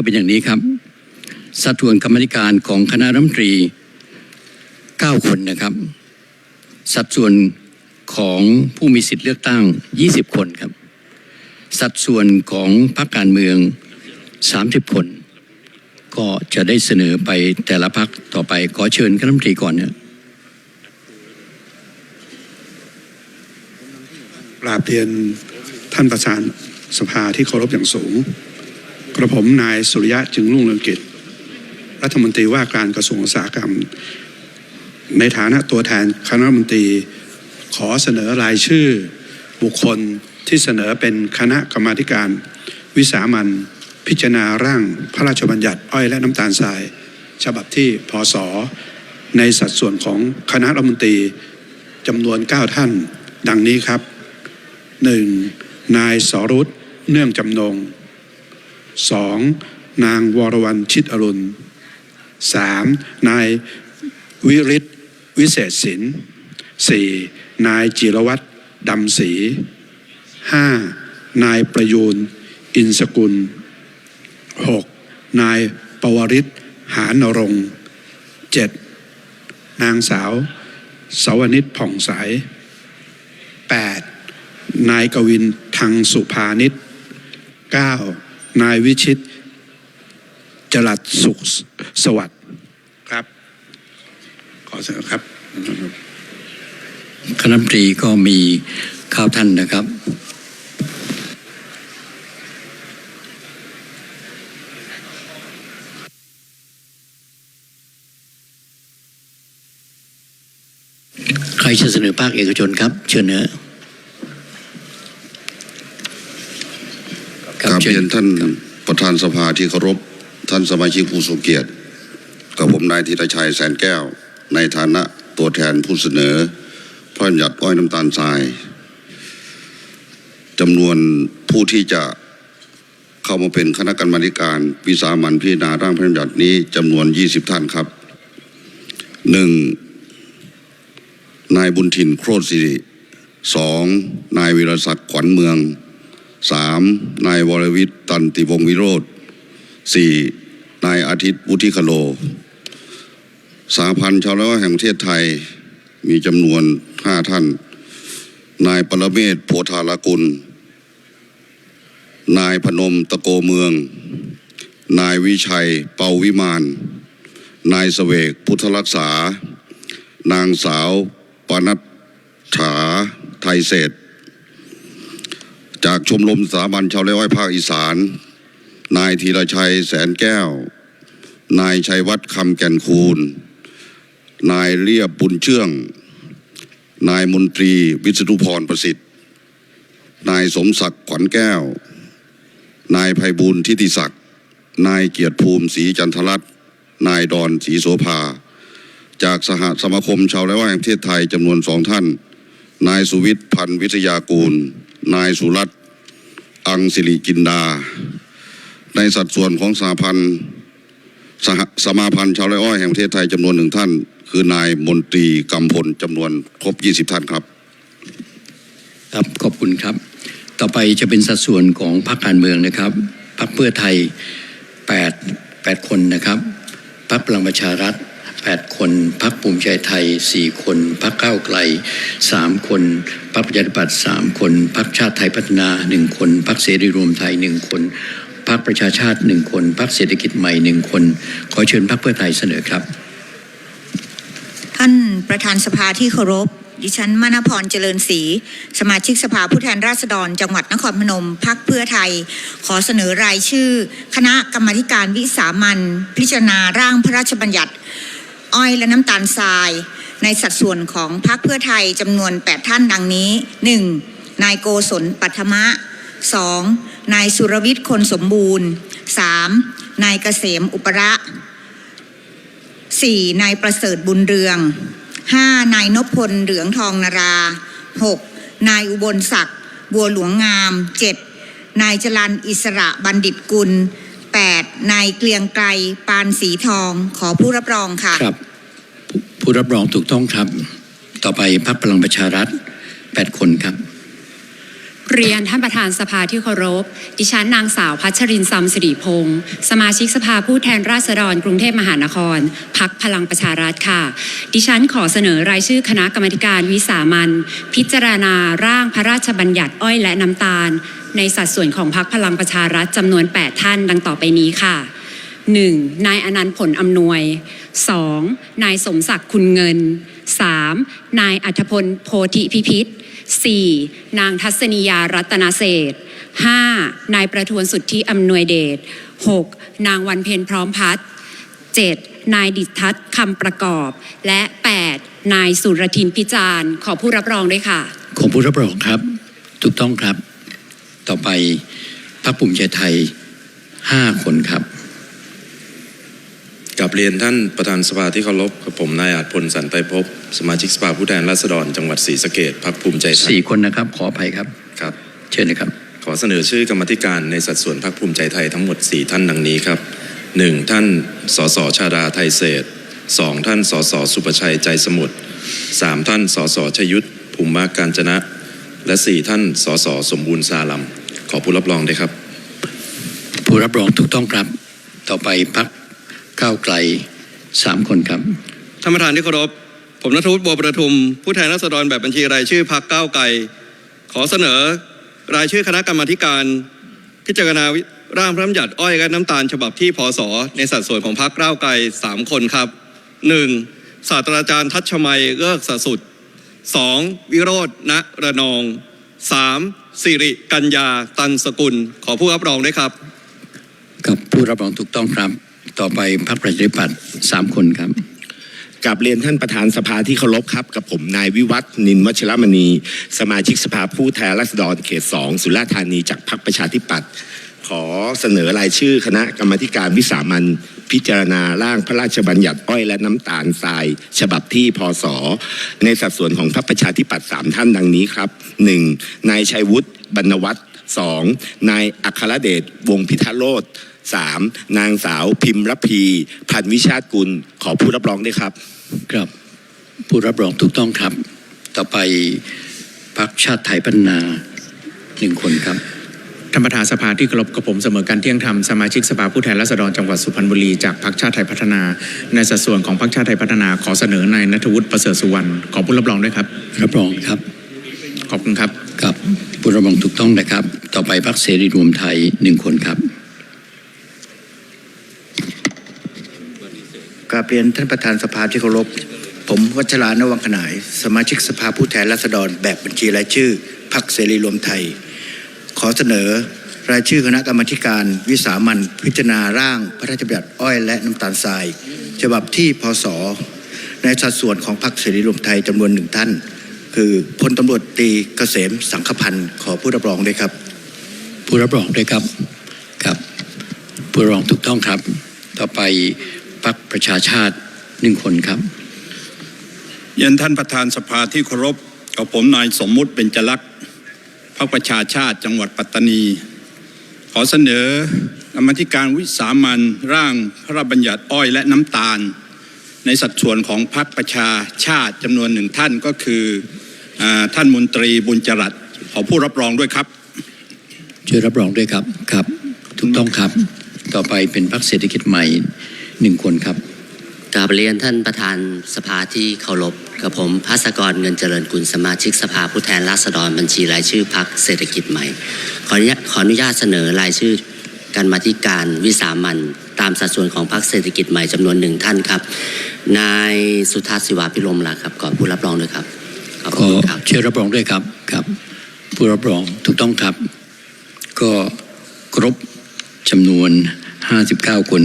จะเป็นอย่างนี้ครับ สัดส่วนกรรมธิการของคณะรัฐมนตรี9คนนะครับ สัดส่วนของผู้มีสิทธิ์เลือกตั้ง 20 คนครับ สัดส่วนของพรรคการเมือง 30 คน ก็จะได้เสนอไปแต่ละพรรคต่อไปขอเชิญคณะรัฐมนตรีก่อนเนี่ยกราบเรียนท่านประธานสภาที่เคารพอย่างสูง กระผมนายสุริยะจึงรุ่งเรืองกิจ รัฐมนตรีว่าการกระทรวงอุตสาหกรรม ในฐานะตัวแทนคณะรัฐมนตรี ขอเสนอรายชื่อบุคคลที่เสนอเป็นคณะกรรมาการ วิสามันพิจารณาร่างพระราชบัญญัติอ้อยและน้ำตาลทราย ฉบับที่พศในสัดส่วนของคณะรัฐมนตรีจำนวน 9 ท่าน ดังนี้ครับหนึ่งนายสรุตเนื่องจำนง สองนางวรวรรณชิดอรุณสามนายวิริศวิเศษศิลป์สี่นายจิรวัตรดำศรีห้านายประยูนอินสกุลหกนายปวริศหานรงค์เจ็ดนางสาวสาวนิตผ่องใสแปดนายกวินทางสุภานิชเก้า นายวิชิต จรัสสุขสวัสดิ์ครับ ขอเสนอครับคณะรัฐมนตรีก็มีข้าวท่านนะครับใครจะเสนอภาคเอกชนครับ เชิญเนอะ กราบ ชิญ เรียนท่านประธานสภาที่เคารพท่านสมาชิกผู้ทรงเกียรติกับผมนายธีรชัยแสนแก้ว ในฐานะตัวแทนผู้เสนอพระราชบัญญัติอ้อยน้ำตาลทรายจำนวนผู้ที่จะเข้ามาเป็นคณะกรรมาธิการวิสามันพิจารณาร่างพระราชบัญญัตินี้จำนวน 20 ท่านครับหนึ่งนายบุญถิ่นโครธสิริสองนายวิรศักดิ์ขวัญเมือง สามนายวรวิทย์ตันติวงศ์วิโรธสี่นายอาทิตย์วุฒิคโล สาพันธ์ชาวละแห่งประเทศไทยมีจำนวนห้าท่าน นายปรเมศโพธารกุล นายพนมตะโกเมือง นายวิชัยเปาวิมาน นายเสวกพุทธรักษา นางสาวปนัดถาไทยเศรษฐ จากชมรมสถาบันชาวไร่อ้อยภาคอีสาน นายธีรชัยแสนแก้ว นายชัยวัฒน์คำแก่นคูณ นายเรียบบุญเชื่อง นายมนตรีวิศนุพรประสิทธิ์ นายสมศักดิ์ขวัญแก้ว นายไพบูลย์ทิติศักดิ์ นายเกียรติภูมิศรีจันทรัตน์ นายดอนศรีโสภา จากสหสมาคมชาวไร่อ้อยแห่งประเทศไทยจำนวนสองท่าน นายสุวิทย์พันวิทยากูล นายสุรัตน์อังสิริจินดา ในสัดส่วนของสหพันธ์สสมาพันธ์ชาวไร่อ้อยแห่งประเทศไทยจำนวนหนึ่งท่าน คือนายมนตรีกำพลจำนวนครบ 20 ท่านครับ ครับขอบคุณครับ ต่อไปจะเป็นสัดส่วนของพรรคการเมืองนะครับพรรคเพื่อไทย8 8คนนะครับพรรคพลังประชารัฐ 8 คนพรรคภูมิใจไทย 4 คนพรรคก้าไกล 3 คนพรรคประชาธิปัตย์3คนพรรคชาติไทยพัฒนา 1 คนพรรคเสรีรวมไทย 1 คนพรรคประชาชาติ1คนพรรคเศรษฐกิจใหม่1คน ขอเชิญพรรคเพื่อไทยเสนอครับ ท่านประธานสภาที่เคารพ ดิฉันมณพรเจริญศรีสมาชิกสภาผู้แทนราษฎร จังหวัดนครพนมพักเพื่อไทย ขอเสนอรายชื่อ คณะกรรมธิการวิสามันพิจารณาร่างพระราชบัญญัติ อ้อยและน้ำตาลทราย ในสัดส่วนของพักเพื่อไทยจำนวน 8 ท่านดังนี้ 1. นายโกศลปัทมะ 2. นายสุรวิทย์คนสมบูรณ์ 3. นายเกษมอุประ 4. นายประเสริฐบุญเรือง 5. นายนพพลเหลืองทองนารา 6. นายอุบลศักดิ์บัวหลวงงาม 7. นายจรันอิสระบัณฑิตกุล นายเกลียงไกรปานสีทอง ขอผู้รับรองค่ะ ครับ ผู้ผู้รับรองถูกต้องครับ ต่อไปพรรคพลังประชารัฐ8คนครับ เรียนท่านประธานสภาที่เคารพ ดิฉันนางสาวพัชรินทร์ซัมสิริพงศ์สมาชิกสภาผู้แทนราษฎรกรุงเทพมหานคร พักพลังประชารัฐค่ะ ดิฉันขอเสนอรายชื่อคณะกรรมการวิสามันพิจารณาร่างพระราชบัญญัติอ้อยและน้ำตาล ในสัดส่วนของพักพลังประชารัฐจำนวน 8 ท่านดังต่อไปนี้ค่ะ 1. นายอนันต์ผลอำนวย 2. นายสมศักดิ์คุณเงิน 3. นายอัธพลโพธิพิพิธ 4. นางทัศนียารัตนาเศษ 5. นายประทวนสุทธิอำนวยเดช 6. นางวันเพ็ญพร้อมพัฒน์ 7. นายดิทัศน์คำประกอบ และ 8. นายสุรทินพิจารณ์ขอผู้รับรองด้วยค่ะ ขอผู้รับรองครับ ถูกต้องครับ ต่อไปพรรคภูมิใจไทยห้าคนครับ กับเรียนท่านประธานสภาที่เคารพกับผมนายอาจพลสันไตรภพสมาชิกสภาผู้แทนราษฎรจังหวัดศรีสะเกษพรรคภูมิใจไทยสี่คนนะครับ ขออภัยครับครับ เชิญนะครับ ขอเสนอชื่อกรรมาธิการในสัดส่วนพรรคภูมิใจไทยทั้งหมด 4 ท่านดังนี้ครับ 1. ท่านสสชาดาไทยเศษ 2. ท่านสสสุประชัยใจสมุทร 3. ท่านสสชยุทธภูมิมาการจนะ และ4ท่านสสสมบูรณ์ซาลัม ขอผู้รับรองด้วยครับ ผู้รับรองถูกต้องครับ ต่อไปพรรค ก้าวไกลสามคนครับท่านประธานที่เคารพผมนัทวุฒิบัวประทุม ผู้แทนราษฎรแบบบัญชีรายชื่อพักก้าวไกล ขอเสนอรายชื่อคณะกรรมาธิการพิจารณาร่างพระราชบัญญัติอ้อยและน้ำตาลฉบับที่พศในสัดส่วนของพักก้าวไกลสามคนครับ 1. ศาสตราจารย์ทัชมัยเลิกสสุด 2. วิโรจณระนอง 3. สิริกัญญาตันสกุล ขอผู้รับรองด้วยครับ กับผู้รับรองถูกต้องครับ ต่อไปพรรคประชาธิปัตย์สามคนครับกับเรียนท่านประธานสภาที่เคารพครับ กับผมนายวิวัฒน์นินวัชรมณี สมาชิกสภาผู้แทนราษฎรเขตสองสุราษฎร์ธานีจากพรรคประชาธิปัตย์ขอเสนอรายชื่อคณะกรรมการวิสามันพิจารณาร่างพระราชบัญญัติอ้อยและน้ำตาลทราย ฉบับที่พศในสัดส่วนของพรรคประชาธิปัตย์สามท่านดังนี้ครับ 1. นายชัยวุฒิบรรณวัฒน์ 2. นายอัครเดชวงพิทัโรธ 3. นางสาวพิมพ์รพี พันวิชาติกุล ขอผู้รับรองด้วยครับ ครับ ผู้รับรองถูกต้องครับ ต่อไปพรรคชาติไทยพัฒนาหนึ่งคนครับท่านประธานสภาที่เคารพกับผมเสมอการเที่ยงธรรมสมาชิกสภาผู้แทนราษฎรจังหวัดสุพรรณบุรีจากพรรคชาติไทยพัฒนา ในสัดส่วนของพรรคชาติไทยพัฒนาขอเสนอนายนัทวุฒิประเสริฐสุวรรณขอผู้รับรองด้วยครับ รับรองครับขอบคุณครับ ครับผู้รับรองถูกต้องนะครับ ต่อไปพรรคเสรีรวมไทยหนึ่งคนครับ ราบเรียนท่านประธานสภาที่เคารพ ผมวัชรานวังขนาย สมาชิกสภาผู้แทนราษฎร แบบบัญชีรายชื่อพรรคเสรีรวมไทย ขอเสนอรายชื่อคณะกรรมการวิสามันพิจารณาร่างพระราชบัญญัติอ้อยและน้ำตาลทราย ฉบับที่พศ ในสัดส่วนของพรรคเสรีรวมไทยจำนวนหนึ่งท่าน คือพลตำรวจตีเกษมสังคพันธ์ ขอผู้รับรองด้วยครับ ผู้รับรองด้วยครับครับ ผู้รับรองถูกต้องครับ ต่อไป พรรคประชาชาติหนึ่งคนครับเรียนท่านประธานสภาที่เคารพกับผมนายสมมุติเป็นจลักษณ์พรรคประชาชาติจังหวัดปัตตานี ขอเสนอกรรมาธิการวิสามันร่างพระราชบัญญัติอ้อยและน้ำตาล ในสัดส่วนของพรรคประชาชาติจำนวนหนึ่งท่านก็คืออาท่านมนตรีบุญจรัตน์ขอผู้รับรองด้วยครับช่วยรับรองด้วยครับครับถูกต้องครับ ต่อไปเป็นพรรคเศรษฐกิจใหม่ หนึ่งคนครับกราบเรียนท่านประธานสภาที่เคารพกับผมพัสกรเงินเจริญกุลสมาชิกสภาผู้แทนราษฎรบัญชีรายชื่อพักเศรษฐกิจใหม่ ขออนุญาตขออนุญาตเสนอรายชื่อการมาธิการวิสามันตามสัดส่วนของพักเศรษฐกิจใหม่จำนวนหนึ่งท่านครับ นายสุทัศน์ศิวาพิรมละครับขอผู้รับรองด้วยครับขอบขอคุณครับเชิญรับรองด้วยครับครับ ผู้รับรองถูกต้องครับ ก็ครบจำนวน 59 คน